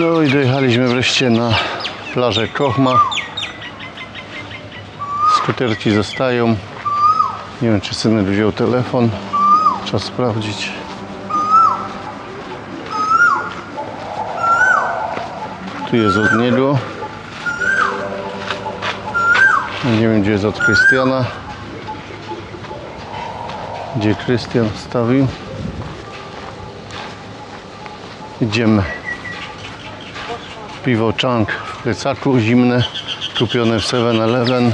No i dojechaliśmy wreszcie na plażę Kochma. Skuterki zostają. Nie wiem, czy synek wziął telefon. Trzeba sprawdzić. Tu jest od niego. Nie wiem, gdzie jest od Krystiana. Gdzie Krystian stawił. Idziemy. Piwo Chunk w plecaku zimne, kupione w 7-Eleven.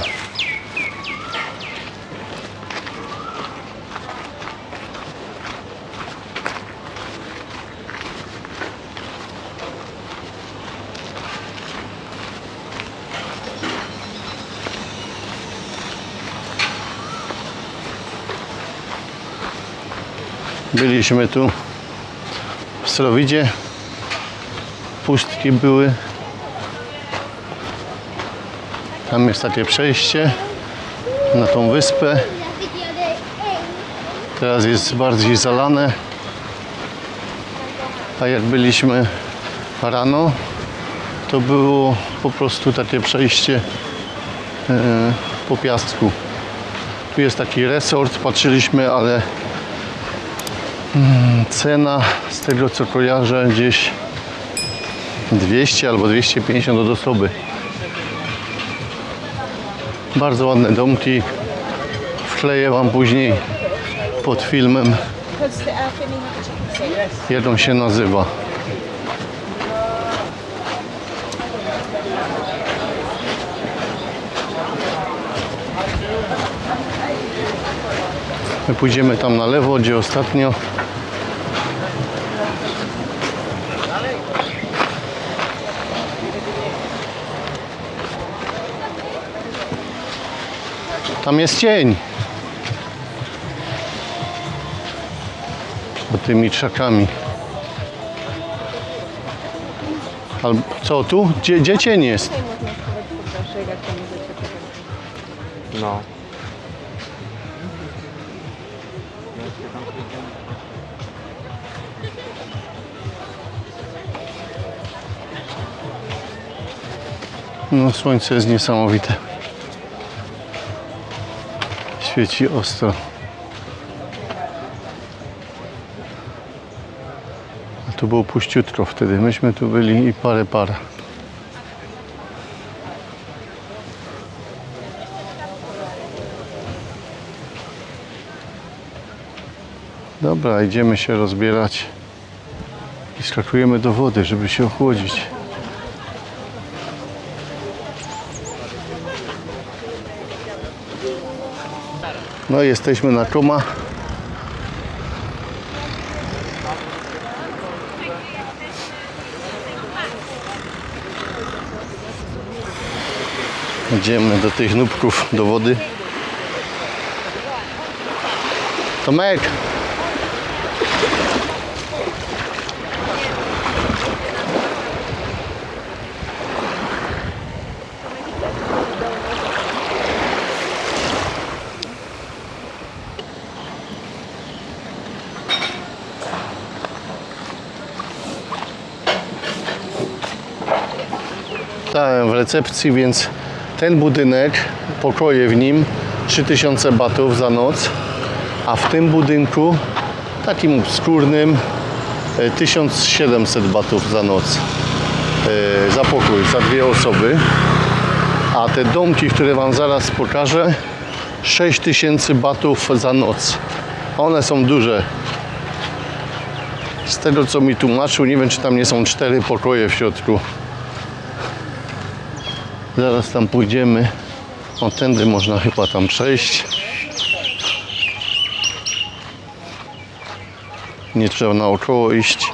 Byliśmy tu w Slowidzie. Pustki były. Tam jest takie przejście na tą wyspę. Teraz jest bardziej zalane. A jak byliśmy rano, to było po prostu takie przejście e, po piasku. Tu jest taki resort, patrzyliśmy, ale mm, cena z tego co kojarzę gdzieś 200 albo 250 od osoby. Bardzo ładne domki. Wkleję Wam później pod filmem, on się nazywa. My pójdziemy tam na lewo, gdzie ostatnio Tam jest cień. Pod tymi krzakami. Albo co tu? Gdzie, gdzie cień jest? No. No słońce jest niesamowite. Świeci ostro. A tu było puściutko wtedy. Myśmy tu byli i parę par. Dobra, idziemy się rozbierać i skakujemy do wody, żeby się ochłodzić. No i jesteśmy na Kuma. Idziemy do tych nubków, do wody. Tomek! Stałem w recepcji, więc ten budynek, pokoje w nim 3000 batów za noc, a w tym budynku, takim skórnym, e, 1700 batów za noc e, za pokój, za dwie osoby. A te domki, które Wam zaraz pokażę, 6000 batów za noc. One są duże. Z tego co mi tłumaczył, nie wiem czy tam nie są cztery pokoje w środku. Zaraz tam pójdziemy. O, tędy można chyba tam przejść. Nie trzeba naokoło iść.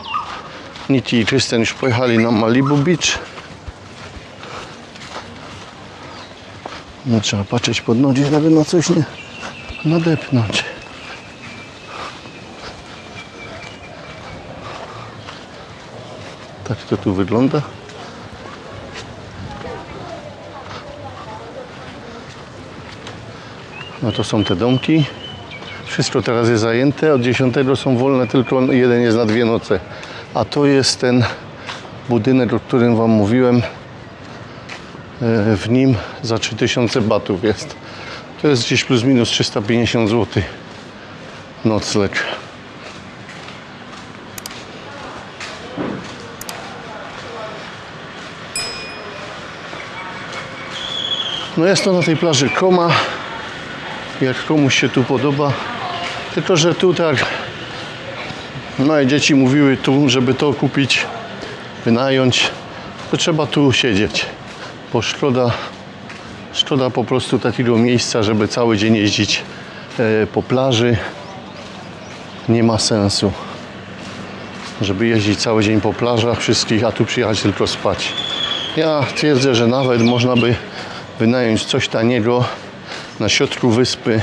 Niti i Krystian już pojechali na Malibu Beach. No trzeba patrzeć pod nogi, żeby na coś nie nadepnąć. Tak to tu wygląda. No to są te domki. Wszystko teraz jest zajęte. Od 10 są wolne, tylko jeden jest na dwie noce. A to jest ten budynek, o którym Wam mówiłem, e, w nim za 3000 batów jest. To jest gdzieś plus minus 350 zł nocleg. No jest to na tej plaży Koma. Jak komuś się tu podoba. Tylko, że tu tak moje dzieci mówiły tu, żeby to kupić, wynająć, to trzeba tu siedzieć. Bo szkoda, szkoda po prostu takiego miejsca, żeby cały dzień jeździć e, po plaży. Nie ma sensu. Żeby jeździć cały dzień po plażach wszystkich, a tu przyjechać tylko spać. Ja twierdzę, że nawet można by wynająć coś taniego na środku wyspy,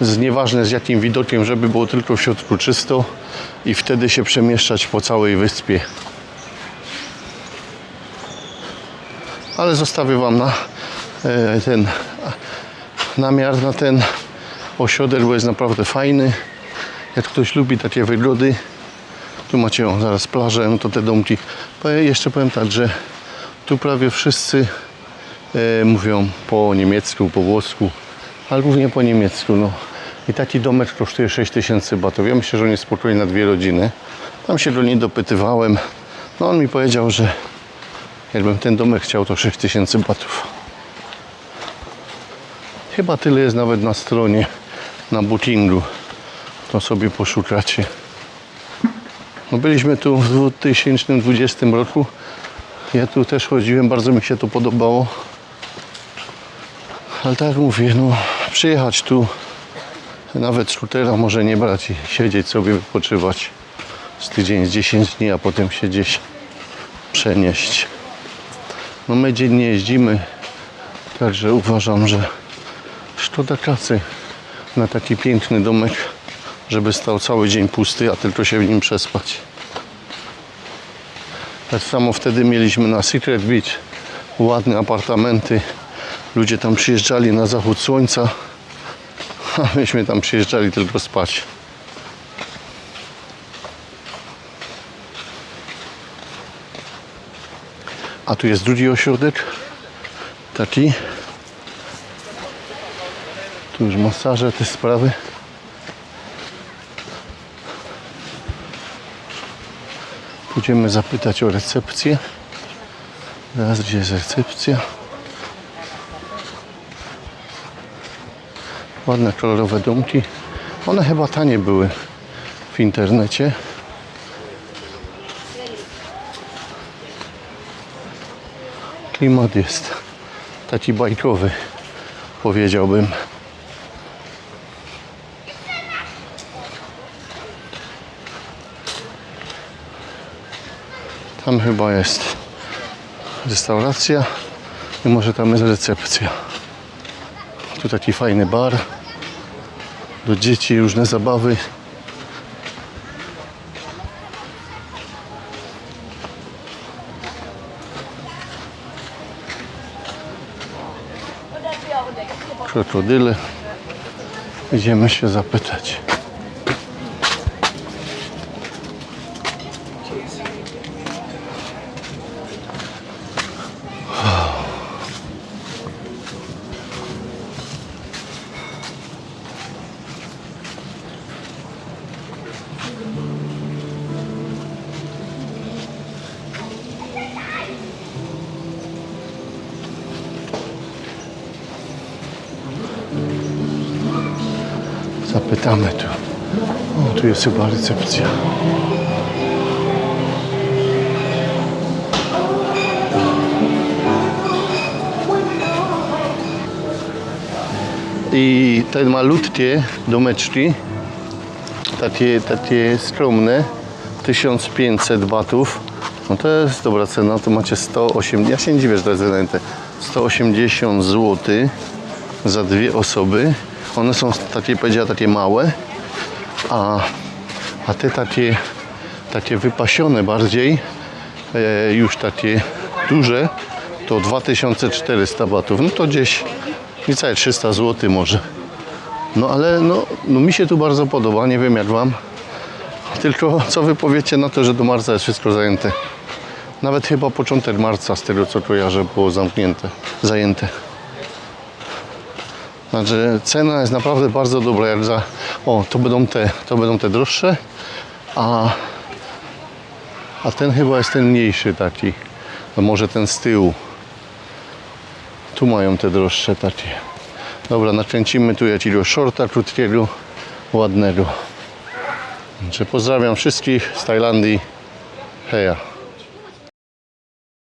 z nieważne z jakim widokiem, żeby było tylko w środku czysto i wtedy się przemieszczać po całej wyspie. Ale zostawię Wam na e, ten namiar na ten ośrodek, bo jest naprawdę fajny. Jak ktoś lubi takie wygody, tu macie o, zaraz plażę, no to te domki. Jeszcze powiem tak, że tu prawie wszyscy mówią po niemiecku, po włosku, ale głównie po niemiecku. No. I taki domek kosztuje 6000 batów. Ja myślę, że on jest spokojnie na dwie rodziny. Tam się go nie dopytywałem. No on mi powiedział, że jakbym ten domek chciał, to 6000 batów. Chyba tyle jest nawet na stronie, na bookingu. To sobie poszukacie. No byliśmy tu w 2020 roku. Ja tu też chodziłem, bardzo mi się to podobało. Ale tak jak mówię, no przyjechać tu, nawet skutera może nie brać i siedzieć sobie, wypoczywać z tydzień, z 10 dni, a potem się gdzieś przenieść. No my dziennie jeździmy, także uważam, że szkoda kasy na taki piękny domek, żeby stał cały dzień pusty, a tylko się w nim przespać. Tak samo wtedy mieliśmy na Secret Beach ładne apartamenty. Ludzie tam przyjeżdżali na zachód słońca, a myśmy tam przyjeżdżali tylko spać. A tu jest drugi ośrodek, taki. Tu już masaże, te sprawy. Pójdziemy zapytać o recepcję. Teraz gdzie jest recepcja? Ładne kolorowe domki. One chyba tanie były w internecie. Klimat jest taki bajkowy, powiedziałbym. Tam chyba jest restauracja i może tam jest recepcja. Tu taki fajny bar. Do dzieci różne zabawy. Krokodyle. Idziemy się zapytać. Zapytamy tu. O, tu jest chyba recepcja. I te malutkie domeczki, takie, takie skromne, 1500 batów, no to jest dobra cena, to macie 180, ja się nie dziwię, że to jest wynajęte, 180 zł za dwie osoby. One są takie, powiedziała, takie małe, a, a te takie, takie wypasione bardziej, e, już takie duże, to 2400 batów. No to gdzieś niecałe 300 zł może. No ale no, no mi się tu bardzo podoba, nie wiem jak Wam. Tylko co Wy powiecie na to, że do marca jest wszystko zajęte. Nawet chyba początek marca, z tego co kojarzę, było zamknięte, zajęte. Znaczy cena jest naprawdę bardzo dobra, jak za... O, to będą te, to będą te droższe, a, a ten chyba jest ten mniejszy taki. No może ten z tyłu. Tu mają te droższe takie. Dobra, nakręcimy tu jakiegoś shorta krótkiego, ładnego. Także pozdrawiam wszystkich z Tajlandii. Heja.